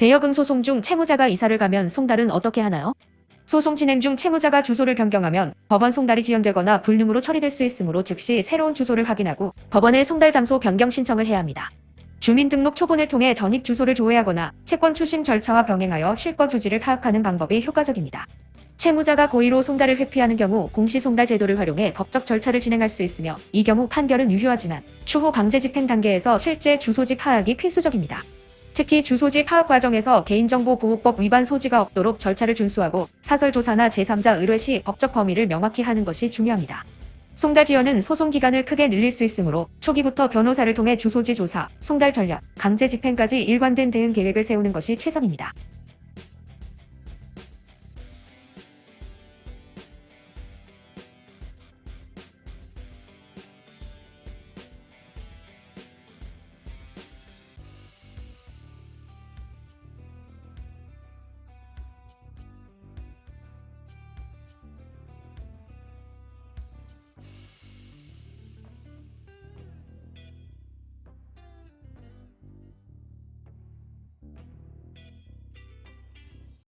대여금 소송 중 채무자가 이사를 가면 송달은 어떻게 하나요? 소송 진행 중 채무자가 주소를 변경하면 법원 송달이 지연되거나 불능으로 처리될 수 있으므로 즉시 새로운 주소를 확인하고 법원에 송달 장소 변경 신청을 해야 합니다. 주민등록 초본을 통해 전입 주소를 조회하거나 채권 출신 절차와 병행하여 실권 주지를 파악하는 방법이 효과적입니다. 채무자가 고의로 송달을 회피하는 경우 공시송달 제도를 활용해 법적 절차를 진행할 수 있으며 이 경우 판결은 유효하지만 추후 강제 집행 단계에서 실제 주소지 파악이 필수적입니다. 특히 주소지 파악 과정에서 개인정보보호법 위반 소지가 없도록 절차를 준수하고 사설조사나 제3자 의뢰 시 법적 범위를 명확히 하는 것이 중요합니다. 송달 지연은 소송 기간을 크게 늘릴 수 있으므로 초기부터 변호사를 통해 주소지 조사, 송달 전략, 강제 집행까지 일관된 대응 계획을 세우는 것이 최선입니다.